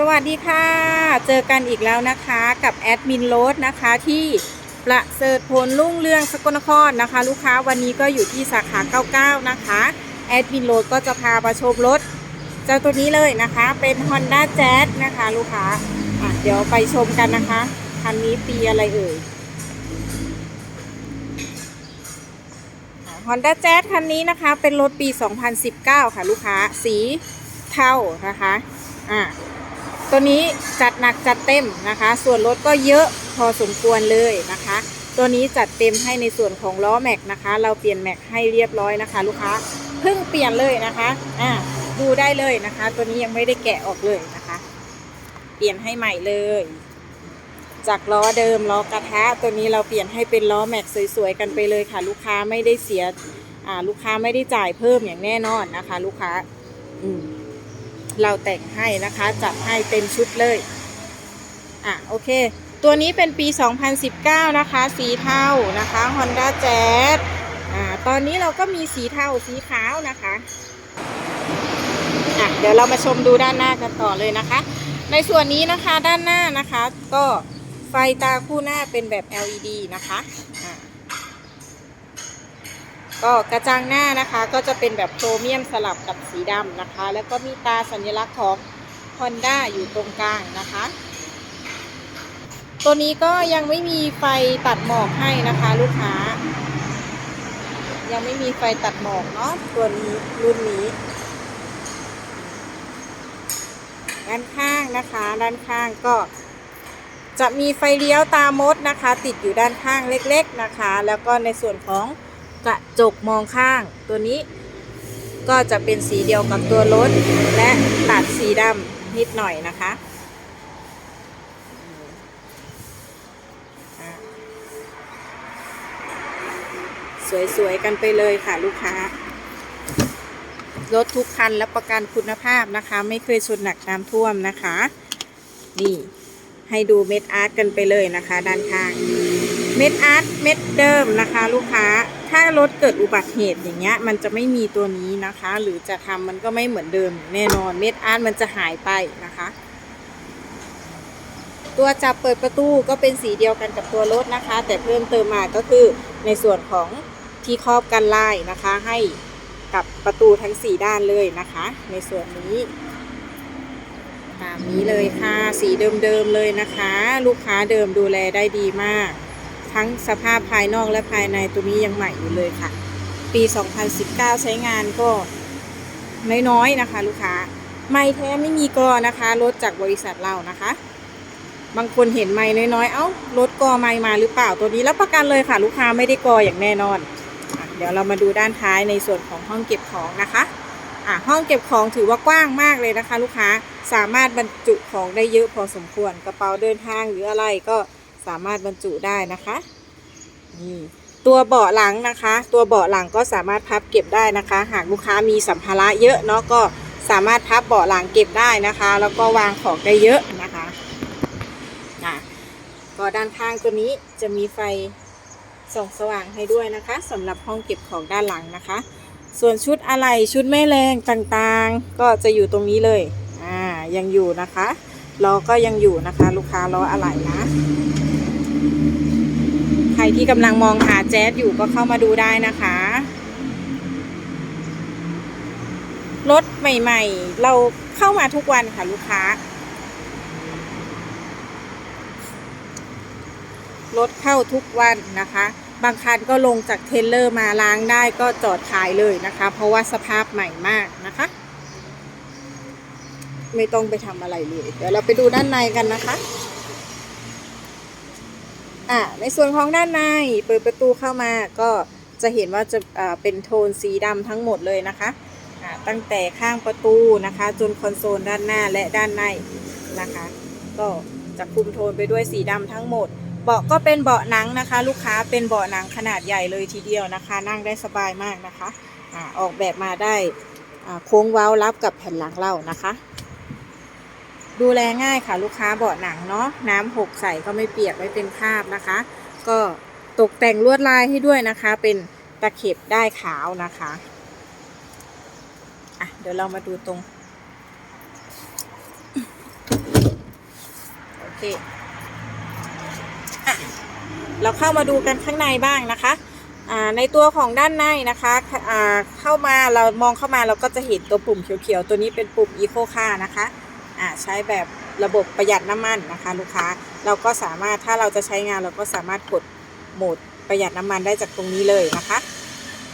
สวัสดีค่ะ เจอกันอีกแล้วนะคะกับแอดมินโรสนะคะที่ประเสริฐผลรุ่งเรืองสกลนครนะคะ ลูกค้าวันนี้ก็อยู่ที่สาขา 99 นะคะแอดมินโรสก็จะพามาชมรถเจ้าตัวนี้เลยนะคะ เป็น Honda Jazz นะคะ ลูกค้าอะเดี๋ยวไปชมกันนะคะคันนี้ปีอะไรเอ่ยฮอนด้าแจ๊คันนี้นะคะ เป็นรถปี 2019 ค่ะ ลูกค้าสีเทานะคะอ่า ตัวนี้จัดหนักจัดเต็มนะคะ ส่วนรถก็เยอะพอสมควรเลยนะคะ ตัวนี้จัดเต็มให้ในส่วนของล้อแม็กนะคะ เราเปลี่ยนแม็กให้เรียบร้อยนะคะ ลูกค้าเพิ่งเปลี่ยนเลยนะคะอ่าดูได้เลยนะคะ ตัวนี้ยังไม่ได้แกะออกเลยนะคะ เปลี่ยนให้ใหม่เลย จากล้อเดิมล้อกระทะ ตัวนี้เราเปลี่ยนให้เป็นล้อแม็กสวยๆกันไปเลยค่ะ ลูกค้าไม่ได้เสียอ่าลูกค้าไม่ได้จ่ายเพิ่มอย่างแน่นอนนะคะ ลูกค้า อืม เราแต่งให้นะคะ จัดให้เต็มชุดเลย อะโอเค ตัวนี้เป็นปี 2019 นะคะ สีเทานะคะ Honda Jazz อ่าตอนนี้เราก็มีสีเทาสีขาวนะคะอะเดี๋ยวเรามาชมดูด้านหน้ากันต่อเลยนะคะ ในส่วนนี้นะคะด้านหน้านะคะ ก็ไฟตาคู่หน้าเป็นแบบ LED นะคะอ่า ก็กระจังหน้านะคะก็จะเป็นแบบโครเมียมสลับกับสีดำนะคะ แล้วก็มีตาสัญลักษณ์ของ Honda อยู่ตรงกลางนะคะ ตัวนี้ก็ยังไม่มีไฟตัดหมอกให้นะคะลูกค้า ยังไม่มีไฟตัดหมอกเนาะตัวนี้รุ่นนี้ ด้านข้างนะคะ ด้านข้างก็จะมีไฟเลี้ยวตามดนะคะ ติดอยู่ด้านข้างเล็ก ๆนะคะ แล้วก็ในส่วนของ กระจกมองข้างตัวนี้ ก็จะเป็นสีเดียวกับตัวรถ และตัดสีดำนิดหน่อยนะคะสวย ๆ กันไปเลยค่ะลูกค้า รถทุกคันและประกันคุณภาพนะคะ ไม่เคยชนหนักน้ำท่วมนะคะ นี่ ให้ดูเม็ดอาร์ตกันไปเลยนะคะ ด้านข้าง เม็ดอาร์ตเม็ดเดิมนะคะ ลูกค้า ถ้ารถเกิดอุบัติเหตุอย่างเงี้ย มันจะไม่มีตัวนี้นะคะ หรือจะทำมันก็ไม่เหมือนเดิมแน่นอนเม็ดอาร์ตมันจะหายไปนะคะ ตัวจับเปิดประตูก็เป็นสีเดียวกันกับตัวรถนะคะ แต่เพิ่มเติมมาก็คือในส่วนของที่ครอบกันลายนะคะ ให้กับประตูทั้ง 4 ด้านเลยนะคะ ในส่วนนี้ตามนี้เลยค่ะ สีเดิมๆเลยนะคะ ลูกค้าเดิมดูแลได้ดีมาก ทั้งสภาพภายนอกและภายในตัวนี้ยังใหม่อยู่เลยค่ะ ปี 2019 ใช้งานก็น้อยๆนะคะ ลูกค้า ไม่แท้ไม่มีกอนะคะรถจากบริษัทเรานะคะ บางคนเห็นไม้น้อยๆ เอ้ารถกอไม้มาหรือเปล่าตัวนี้รับประกันเลยค่ะ ลูกค้าไม่ได้กออย่างแน่นอนอเดี๋ยวเรามาดูด้านท้ายในส่วนของห้องเก็บของนะคะ่ะห้องเก็บของถือว่ากว้างมากเลยนะคะ ลูกค้าสามารถบรรจุของได้เยอะพอสมควรกระเป๋าเดินทางหรืออะไรก็ สามารถบรรจุได้นะคะนี่ตัวเบาะหลังนะคะ ตัวเบาะหลังก็สามารถพับเก็บได้นะคะ หากลูกค้ามีสัมภาระเยอะเนาะก็สามารถพับเบาะหลังเก็บได้นะคะ แล้วก็วางของได้เยอะนะคะอะก็ด้านข้างตัวนี้จะมีไฟส่องสว่างให้ด้วยนะคะสำหรับห้องเก็บของด้านหลังนะคะ ส่วนชุดอะไหล่ชุดแม่แรงต่างๆ ก็จะอยู่ตรงนี้เลยอ่ายังอยู่นะคะ ล้อก็ยังอยู่นะคะ ลูกค้าล้ออะไหล่นะ ใครที่กำลังมองหาแจ๊สอยู่ก็เข้ามาดูได้นะคะ รถใหม่ๆ เราเข้ามาทุกวันค่ะลูกค้ารถเข้าทุกวันนะคะ บางคันก็ลงจากเทเลอร์มาล้างได้ก็จอดขายเลยนะคะ เพราะว่าสภาพใหม่มากนะคะ ไม่ต้องไปทำอะไรเลย เดี๋ยวเราไปดูด้านในกันนะคะ อ่าในส่วนของด้านในเปิดประตูเข้ามาก็จะเห็นว่าจะอ่าเป็นโทนสีดำทั้งหมดเลยนะคะอ่าตั้งแต่ข้างประตูนะคะ จนคอนโซลด้านหน้าและด้านในนะคะ ก็จะคุมโทนไปด้วยสีดำทั้งหมด เบาะก็เป็นเบาะหนังนะคะ ลูกค้าเป็นเบาะหนังขนาดใหญ่เลยทีเดียวนะคะ นั่งได้สบายมากนะคะอาออกแบบมาได้อ่าโค้งเว้ารับกับแผ่นหลังเรานะคะ ดูแลง่ายค่ะลูกค้าเบาะหนังเนาะน้ำหกใส่ก็ไม่เปียกไม่เป็นคราบนะคะ ก็ตกแต่งลวดลายให้ด้วยนะคะ เป็นตะเข็บได้ขาวนะคะอะเดี๋ยวเรามาดูตรงเคอะเราเข้ามาดูกันข้างในบ้างนะคะอ่าในตัวของด้านในนะคะอ่าเข้ามาเรามองเข้ามาเราก็จะเห็นตัวปุ่มเขียวๆ ตัวนี้เป็นปุ่ม Eco Car นะคะ อ่าใช้แบบระบบประหยัดน้ำมันนะคะ ลูกค้าเราก็สามารถถ้าเราจะใช้งานเราก็สามารถกดโหมดประหยัดน้ำมันได้จากตรงนี้เลยนะคะ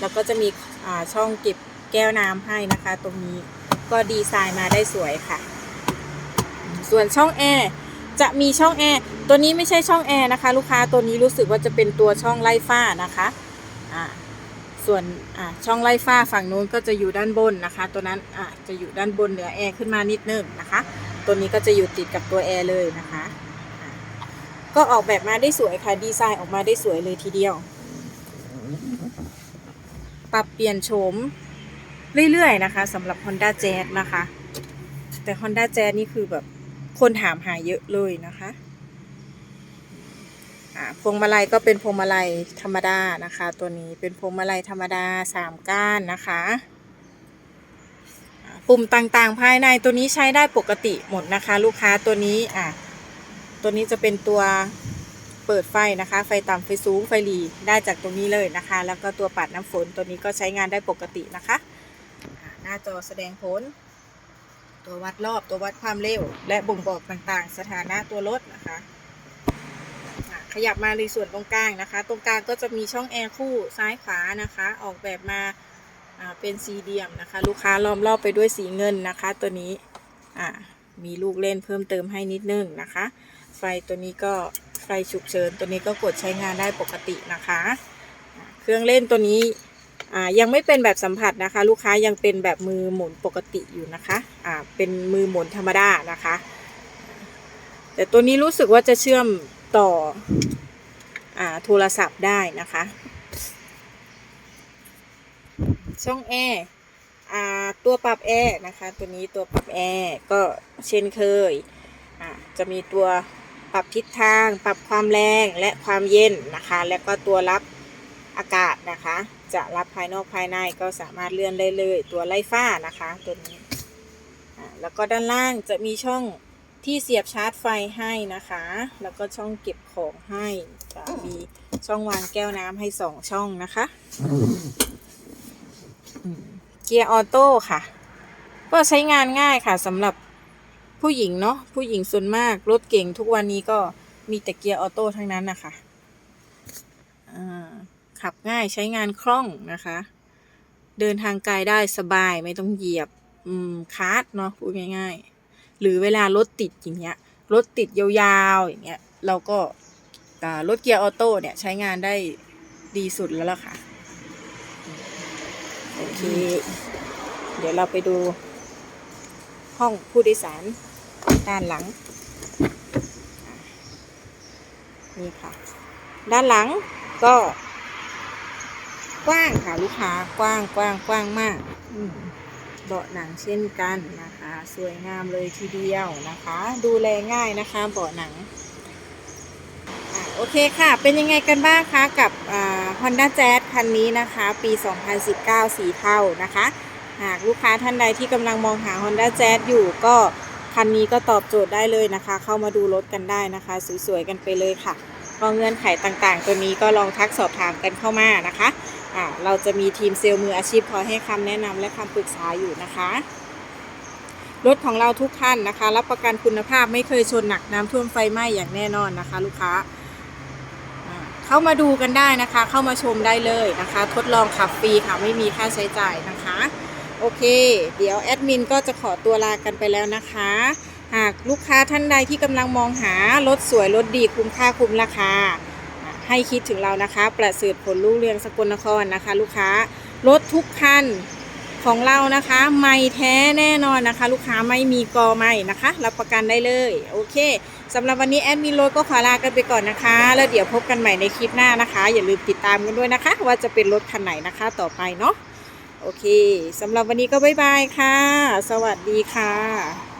แล้วก็จะมีอ่าช่องเก็บแก้วน้ำให้นะคะ ตรงนี้ก็ดีไซน์มาได้สวยค่ะ ส่วนช่องแอร์จะมีช่องแอร์ตัวนี้ไม่ใช่ช่องแอร์นะคะ ลูกค้าตัวนี้รู้สึกว่าจะเป็นตัวช่องไล่ฟ้านะคะอ่า ส่วนช่องไล่ฟ้าฝั่งนู้นก็จะอยู่ด้านบนนะคะ ตัวนั้นจะอยู่ด้านบนเหนือแอร์ขึ้นมานิดนึงนะคะ ตัวนี้ก็จะอยู่ติดกับตัวแอร์เลยนะคะ ก็ออกแบบมาได้สวยค่ะ ดีไซน์ออกมาได้สวยเลยทีเดียว ปรับเปลี่ยนโฉมเรื่อยๆนะคะสำหรับ Honda Jazz นะคะ แต่ Honda Jazz นี่คือแบบคนถามหาเยอะเลยนะคะ พวงมาลัยก็เป็นพวงมาลัยธรรมดานะคะ ตัวนี้เป็นพวงมาลัยธรรมดาสามก้านนะคะปุ่มต่างๆ ภายในตัวนี้ใช้ได้ปกติหมดนะคะ ลูกค้าตัวนี้อะตัวนี้จะเป็นตัวเปิดไฟนะคะ ไฟต่ำไฟสูงไฟหลีได้จากตรงนี้เลยนะคะ แล้วก็ตัวปัดน้ำฝนตัวนี้ก็ใช้งานได้ปกตินะคะ หน้าจอแสดงผล ตัววัดรอบตัววัดความเร็ว และบ่งบอกต่างๆ สถานะตัวรถนะคะ ขยับมาในส่วนตรงกลางนะคะ ตรงกลางก็จะมีช่องแอร์คู่ซ้ายขวานะคะ ออกแบบมาเป็นสีเหลี่ยมนะคะ ลูกค้าล้อมรอบไปด้วยสีเงินนะคะ ตัวนี้มีลูกเล่นเพิ่มเติมให้นิดนึงนะคะ ไฟตัวนี้ก็ไฟฉุกเฉินตัวนี้ก็กดใช้งานได้ปกตินะคะ เครื่องเล่นตัวนี้ยังไม่เป็นแบบสัมผัสนะคะ ลูกค้ายังเป็นแบบมือหมุนปกติอยู่นะคะอ่าเป็นมือหมุนธรรมดานะคะ แต่ตัวนี้รู้สึกว่าจะเชื่อม ต่ออโทรศัพท์ได้นะคะ ช่องแอร์ตัวปรับแอร์นะคะ ตัวนี้ตัวปรับแอร์ก็เช่นเคยจะมีตัวปรับทิศทาง ปรับความแรงและความเย็นนะคะ แล้วก็ตัวรับอากาศนะคะ จะรับภายนอกภายในก็สามารถเลื่อนได้เลย ตัวไล่ฟ้านะคะตัวนี้แล้วก็ด้านล่างจะมีช่อง ที่เสียบชาร์จไฟให้นะคะ แล้วก็ช่องเก็บของให้จะมีช่องวางแก้วน้ำให้สองช่องนะคะอืมเกียร์ออโต้ค่ะ ก็ใช้งานง่ายค่ะสำหรับผู้หญิงเนาะผู้หญิงส่วนมากรถเก่งทุกวันนี้ก็มีแต่เกียร์ออโต้ทั้งนั้นนะคะอ่าขับง่ายใช้งานคล่องนะคะ เดินทางไกลได้สบายไม่ต้องเหยียบอืมคาร์ดเนาะพูดง่ายๆ หรือเวลารถติดอย่างเงี้ยรถติดยาวๆอย่างเงี้ยเราก็รถเกียร์ออโต้เนี่ยใช้งานได้ดีสุดแล้วล่ะค่ะโอเค เดี๋ยวเราไปดูห้องผู้โดยสารด้านหลัง นี่ค่ะ ด้านหลังก็ กว้างค่ะลูกค้ากว้างกว้างกว้างมาก อืม เบาะหนังเช่นกันนะคะ สวยงามเลยทีเดียวนะคะ ดูแลง่ายนะคะเบาะหนังอโอเคค่ะ เป็นยังไงกันบ้างคะกับอ่า Honda Jazz คันนี้นะคะ ปี 2019 สีเทานะคะ หากลูกค้าท่านใดที่กำลังมองหา Honda Jazz อยู่ก็คันนี้ก็ตอบโจทย์ได้เลยนะคะ เข้ามาดูรถกันได้นะคะ สวยๆกันไปเลยค่ะ ก็เงื่อนไขต่างๆ ตัวนี้ก็ลองทักสอบถามกันเข้ามานะคะอ่าเราจะมีทีมเซลล์มืออาชีพคอยให้คำแนะนำและคำปรึกษาอยู่นะคะรถของเราทุกคันนะคะ รับประกันคุณภาพไม่เคยชนหนักน้ำท่วมไฟไหม้อย่างแน่นอนนะคะ ลูกค้าเข้ามาดูกันได้นะคะ เข้ามาชมได้เลยนะคะ ทดลองขับฟรีค่ะไม่มีค่าใช้จ่ายนะคะ โอเค เดี๋ยวแอดมินก็จะขอตัวลากันไปแล้วนะคะ หากลูกค้าท่านใดที่กำลังมองหารถสวยรถดีคุ้มค่าคุ้มราคา ให้คิดถึงเรานะคะ ประเสริฐผลลูกเรืองสกลนครนะคะ ลูกค้ารถทุกคันของเรานะคะไม่แท้แน่นอนนะคะ ลูกค้าไม่มีกอไม่นะคะรับประกันได้เลยโอเคสำหรับวันนี้แอดมินรถก็ขอลากันไปก่อนนะคะ แล้วเดี๋ยวพบกันใหม่ในคลิปหน้านะคะ อย่าลืมติดตามกันด้วยนะคะ ว่าจะเป็นรถคันไหนนะคะต่อไปเนาะโอเคสำหรับวันนี้ก็บ๊ายบายค่ะ สวัสดีค่ะ